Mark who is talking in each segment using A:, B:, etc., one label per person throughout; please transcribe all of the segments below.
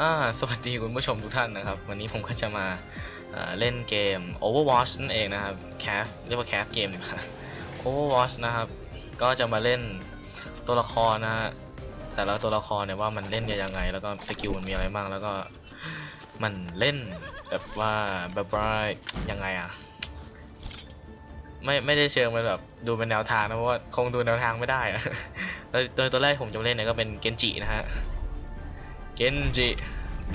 A: อ่าสวัสดีคุณผู้ชมทุกท่านนะครับ วันนี้ผมก็จะมาเล่นเกม Overwatch นั่นเองนะครับ Caf เรียกว่า Caf เกมดีกว่า Overwatch นะครับ ก็จะมาเล่นตัวละครนะฮะแต่ละตัวละครเนี่ยว่ามันเล่นยังไง แล้วก็สกิลมันมีอะไรบ้างแล้วก็มันเล่นแบบว่าแบบว่ายังไงอะไม่ไม่ได้เชิงเป็นแบบดูเป็นแนวทางนะเพราะว่าคงดูแนวทางไม่ได้อะโดยตัวแรกผมจะเล่นเนี่ยก็เป็นเกนจินะฮะ เกนจิ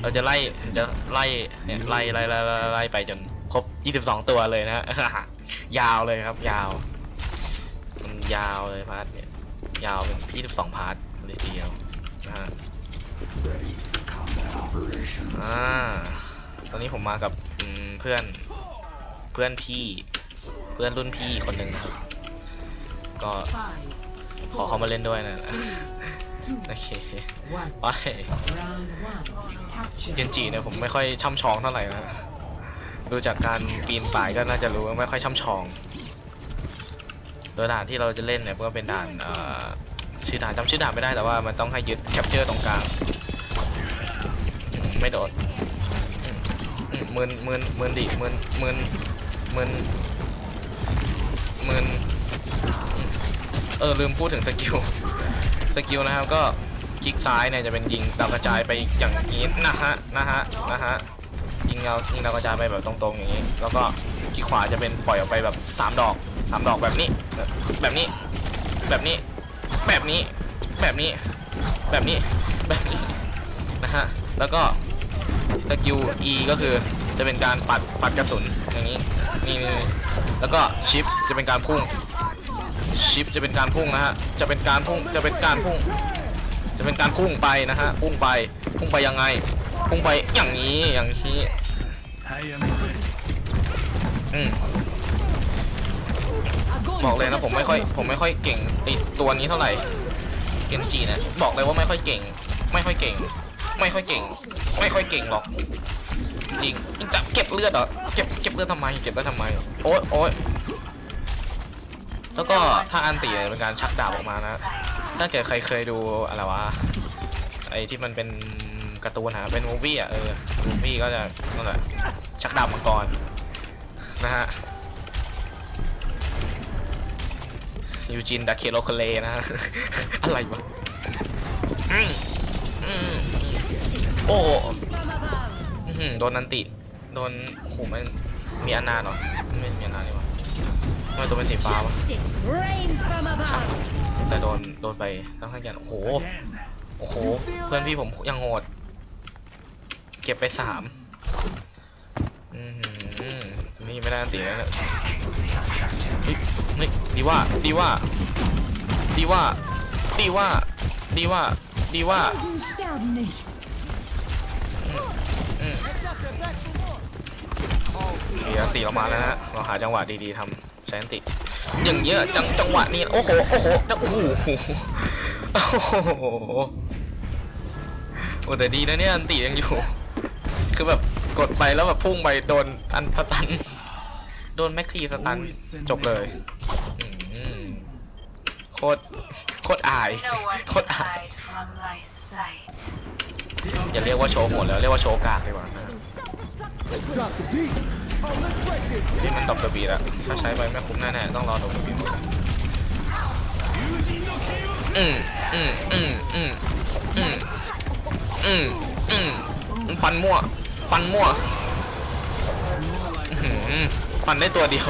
A: เราจะไล่จะไล่เนี่ยไล่ไล่ไล่ไล่ไล่ไปจนครบ 22 ตัวเลยนะยาวเลยครับ ยาวมันยาวเลยพาร์ทเนี่ย ยาวเป็น22 พาร์ทเลยทีเดียวนะฮะอ่าตอนนี้ผมมากับเพื่อนเพื่อนพี่ เพื่อนรุ่นพี่คนหนึ่งครับ ก็ขอเขามาเล่นด้วยนะ โอเคไปเกนจิเนี่ยผมไม่ค่อยช่ำชองเท่าไหร่นะดูจากการปีนป่ายก็น่าจะรู้ว่าไม่ค่อยช่ำชองโดยด่านที่เราจะเล่นเนี่ยก็เป็นด่านเอ่อชื่อด่านจำชื่อด่านไม่ได้แต่ว่ามันต้องให้ยึดแคปเจอร์ตรงกลางอืมไม่โดดอืมอืมมืนมืนมืนดิมืนมืนมืนมืนอืมเออลืมพูดถึงสกิล สกิลนะครับก็คลิกซ้ายเนี่ยจะเป็นยิงดาวกระจายไปอย่างนี้นะฮะนะฮะนะฮะยิงเรายิงดาวกระจายไปแบบตรงๆอย่างนี้ แล้วก็คลิกขวาจะเป็นปล่อยออกไปแบบสามดอกสามดอกแบบนี้ แบบนี้ แบบนี้ แบบนี้ แบบนี้ แบบนี้ แบบนี้นะฮะแล้วก็สกิล E ก็คือจะเป็นการปัดปัดกระสุนอย่างนี้นี่นี่นี่แล้วก็ชิปจะเป็นการพุ่ง ชิปจะเป็นการพุ่งนะฮะ จะเป็นการพุ่ง จะเป็นการพุ่ง จะเป็นการพุ่งไปนะฮะ พุ่งไป พุ่งไปยังไง พุ่งไปอย่างนี้ อย่างนี้อืมบอกเลยนะผมไม่ค่อย ผมไม่ค่อยเก่งไอตัวนี้เท่าไหร่ เกนจิเนี่ยบอกเลยว่าไม่ค่อยเก่ง ไม่ค่อยเก่ง ไม่ค่อยเก่ง ไม่ค่อยเก่งหรอก จริงจะเก็บเลือดเหรอ เก็บ เก็บเลือดทำไม เก็บได้ทำไม โอ๊ยโอ๊ย แล้วก็ถ้าอันตีเนี่ยเป็นการชักดาบออกมานะ ถ้าเกิดใครเคยดูอะไรวะ ไอที่มันเป็นการ์ตูนฮะเป็นมูฟวี่อะเออ มูฟวี่ก็จะนั่นแหละชักดาบมังกรนะฮะ ยูจินดาเคโลคเลนะ อะไรวะโอ้อื้อหือโดนนันติ โดนโอ้โหมันมีอนาเหรอไม่มีอนาเลยวะ ทำไมตัวเป็นสีฟ้าวะ
B: Justice reigns from
A: ช่าง
B: above.
A: แต่โดนโดนไปตั้งข้างยันโอ้โห
C: Again.
A: โอ้โห เพื่อนพี่ผมยังโหด เก็บไปสามอือหือนี่ไม่ได้อันตีแล้วเนี่ยเฮ้ยเฮ้ยดีว่า ดีว่า ดีว่า ดีว่า ดีว่า ดีว่า
B: Du sterben nicht.
A: อืมเสียตีออกมาแล้วนะเราหาจังหวะดีๆทำ ใช้อันติอย่างเงี้ยจังจังหวะนี้โอ้โหโอ้โหโอ้โหโอ้โหโอ้แต่ดีนะเนี่ยอันติยังอยู่ คือแบบกดไปแล้วแบบพุ่งไปโดนอันสตันโดนแม็กคีสตันจบเลยอืมโคตรโคตรอาย
D: No one
A: โคต
D: can
A: รอาย
D: hide from my sight.
A: อย่าเรียกว่าโชว์โหดแล้วเรียกว่าโชว์กากดีกว่า ที่มันตบตัวบีแล้วถ้าใช้ไปไม่คุ้มแน่ๆต้องรอตบตัวบีหมดอืมอืมอืมอืมอืมอืมอืมฟันมั่ว ฟันมั่วอื้อหือฟันได้ตัวเดียว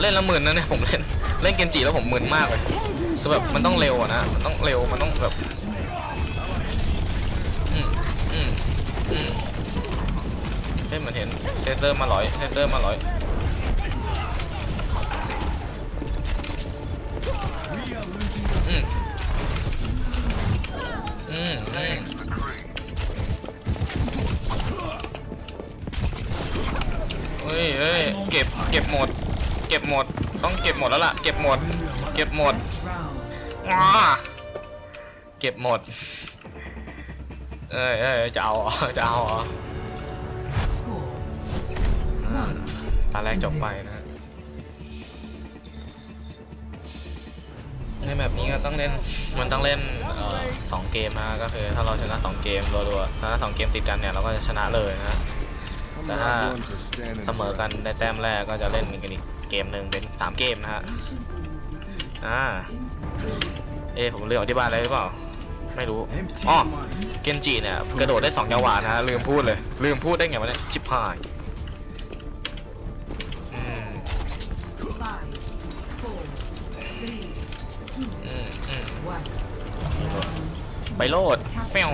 A: เล่นละหมื่นนะเนี่ยผมเล่น เล่นเกนจิแล้วผมหมึนมากเลยคือแบบมันต้องเร็วอะนะ มันต้องเร็ว มันต้องแบบ อืมอืมอืม เฮ้ยเหมือนเห็นเซนเตอร์มาร้อยเซนเตอร์มาร้อยอืมอืมอืมเฮ้ยเฮ้ยเก็บเก็บหมด เก็บหมด ต้องเก็บหมดแล้วล่ะ เก็บหมด เก็บหมดอ้าเก็บหมด เอ้ยเอ้ยจะเอาจะเอาเหรออ่า ตาแรกจบไปนะอืในแบบนี้ก็ต้องเล่นมันต้องเล่นเอ่อสองเกมนะก็คือถ้าเราชนะสองเกมรัวๆถ้าสองเกมติดกันเนี่ยเราก็จะชนะเลยนะ
E: I'm
A: not
E: not
A: one
E: one for standing
A: เสมอกันได้แต้มแรกก็จะเล่นกันอีกเกมหนึ่งเป็นสามเกมนะฮะอ่าเอะผมลืมอธิบายอะไรหรือเปล่าไม่รู้อ๋อเกนจิเนี่ยกระโดดได้สองจังหวะนะฮะลืมพูดเลย ลืมพูดได้ไงวะเนี่ยชิบหาย ไปโลดเปี้ยว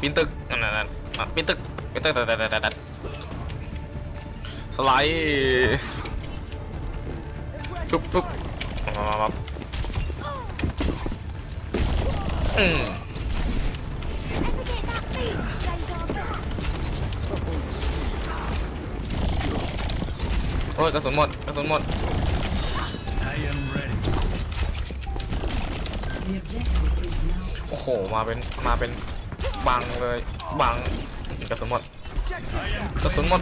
A: ปีนตึกนั่นนั่นปีนตึกปีนตึกตัดตัดตัดสไลด์ปุ๊บปุ๊บมามามาอืมโอ้ยกระสุนหมดกระสุนหมด โอ้โห มาเป็น มาเป็นบังเลยบังกระสุนหมดกระสุนหมด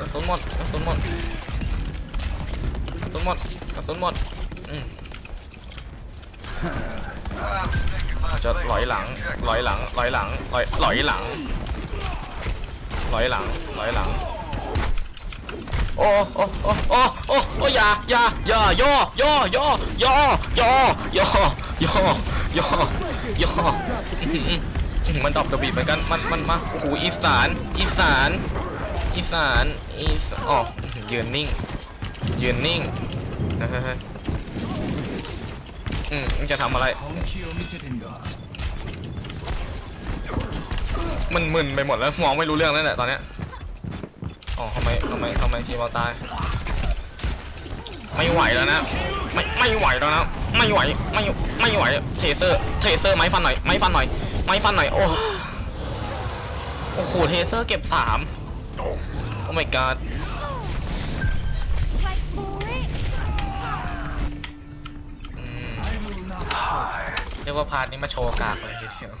A: กระสุนหมดกระสุนหมดกระสุนหมดกระสุนหมดอืมจะลอยหลังลอยหลังลอยหลังลอยลอยหลังลอยหลังลอยหลัง โอ้โอ้โอ้โอ้โอ้โอ้อย่าอย่าอย่าย่อย่อย่อย่อย่อย่อ ย่อย่อย่อมันตอบกระบี่เหมือนกันมันมันมาโอ้โหอีสานอีสานอีสานอีสานอ๋อยืนนิ่งยืนนิ่งนะฮะอืมจะทำอะไรมันมึนไปหมดแล้วมองไม่รู้เรื่องแล้วแหละตอนเนี้ยอ๋อทำไมทำไมทำไมทีมเราตาย ไม่ไหวแล้วนะ ไม่ไม่ไหวแล้วนะ ไม่ไหวไม่ไม่ไหวเทเซอร์เทเซอร์ไม้ฟันหน่อยไม้ฟันหน่อยไม้ฟันหน่อยโอ้โอ้โหเทเซอร์เก็บสามโอ้ my god อืม
C: I will not.
A: เรียกว่าพาร์ทนี้มาโชว์กากเลยทีเดียว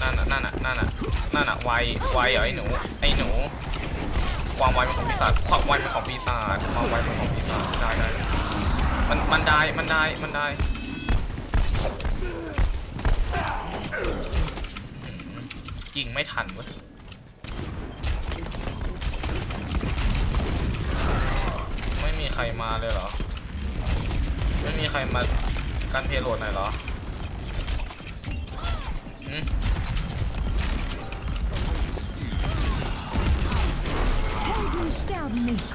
A: นั่นน่ะนั่นน่ะนั่นน่ะนั่นน่ะไวไวเหรอไอ้หนู ไอ้หนู ความไวเป็นของปีศาจความไวเป็นของปีศาจความไวเป็นของปีศาจได้ได้มันมันได้มันได้มันได้ยิงไม่ทันเว้ยไม่มีใครมาเลยเหรอ ไม่มีใครมากันเพลโลดหน่อยเหรอ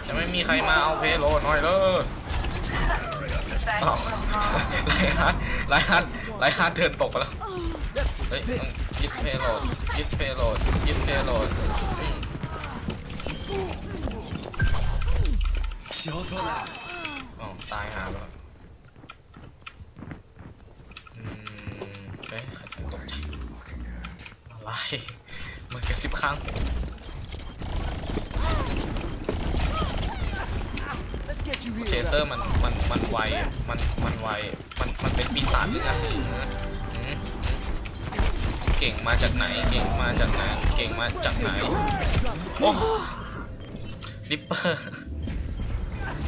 A: จะไม่มีใครมาเอาเพโลหน่อยเลยไรฮัทไรฮัทไรฮัทเดินตกไปแล้ว เฮ้ยต้อยึดเพโลดยึดเพโลดยึดเพโลดอ๋ตายหาแล้วอืมเฮ้ยใครเดินตกอะไรมันกระสิบครั้ง เท
E: here.
A: เซอร์มันมันมันไวมันมันไวมันมันเป็นปีศาจหรือไงอืมอืมเก่งมาจากไหนเก่งมาจากไหนเก่งมาจากไหนโอ้ลิปเปอร์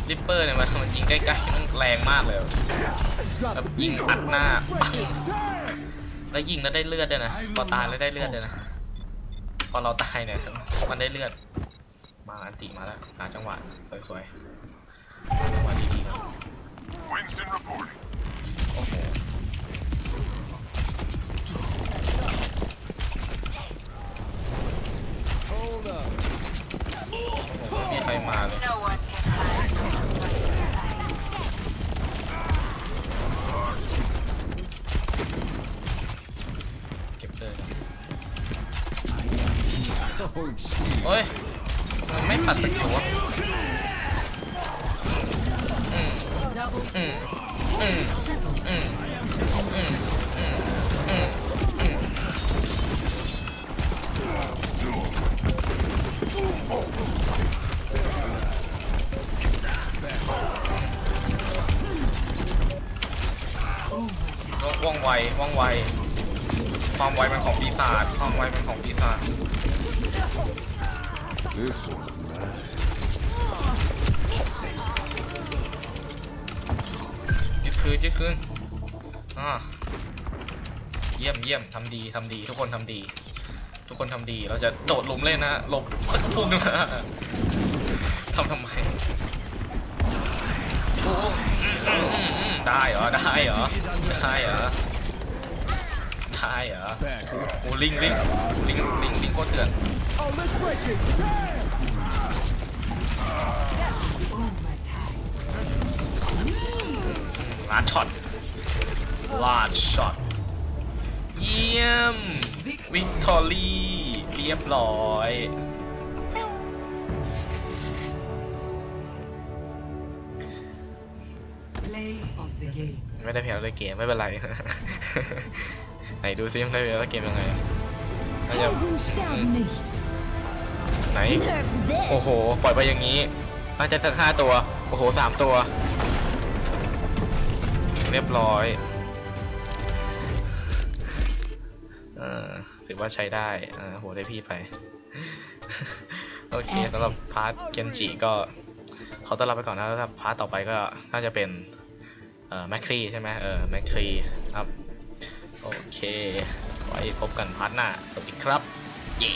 A: ลิปเปอร์เนี่ยมันมันยิงใกล้ๆมันแรงมากเลยแบ
E: the
A: บยิงอัดหน้าปังแล้วยิงแล้วได้เลือดด้วยนะพอตายแล้วได้เลือดด้วยนะพอเราตายเนี่ยมันได้เลือดมาอันติมาแล้วหาจังหวะสวยๆ จังหวะดีๆนะ
F: Winston reporting.
A: โอ้โห
E: Hold up.
A: โอ้โหไม่มีใครมาเลย
D: No one can hide.
A: เก็บเลยนะ
E: Oh, shit.
A: โอ้ยมันไม่ปัดตะเกียบว ว่องไวว่องไว ความไวเป็นของปีศาจความไวเป็นของปีศาจ
E: This one
A: คืนยึดคืนอ่าเยี่ยมเยี่ยมทำดีทำดี ทุกคนทำดี ทุกคนทำดี เราจะโดดหลุมเล่นนะหลบพุ่งมาทำทำไมได้เหรอ ได้เหรอ ได้เหรอ ได้เหรอโอ้ลิงลิงลิงลิงลิงโคตรเถื่อน ลาดช็อตลาดช็อต เยี่ยม วิกตอรี่ เรียบร้อย
D: Play of the game.
A: ไม่ได้แพ้เลยเกมไม่เป็นไร ไหนดูซิไม่ได้แพ้เกมยังไงน่าจะ
B: Helden sterben nicht.
A: ไหน
B: Nerf this.
A: โอ้โห ปล่อยไปอย่างนี้น่าจะตั้งห้าตัว โอ้โหสามตัว เรียบร้อยเออถือว่าใช้ได้เออโหได้พี่ไป โอเคสำหรับพาร์ทเกนจิก็ขอต้อนรับไปก่อนนะแล้วถ้าพาร์ทต่อไปก็น่าจะเป็นเอ่อแมคครีใช่ไหมเออแมคครีครับ โอเค ไว้พบกันพาร์ทหน้าสวัสดีครับ เย้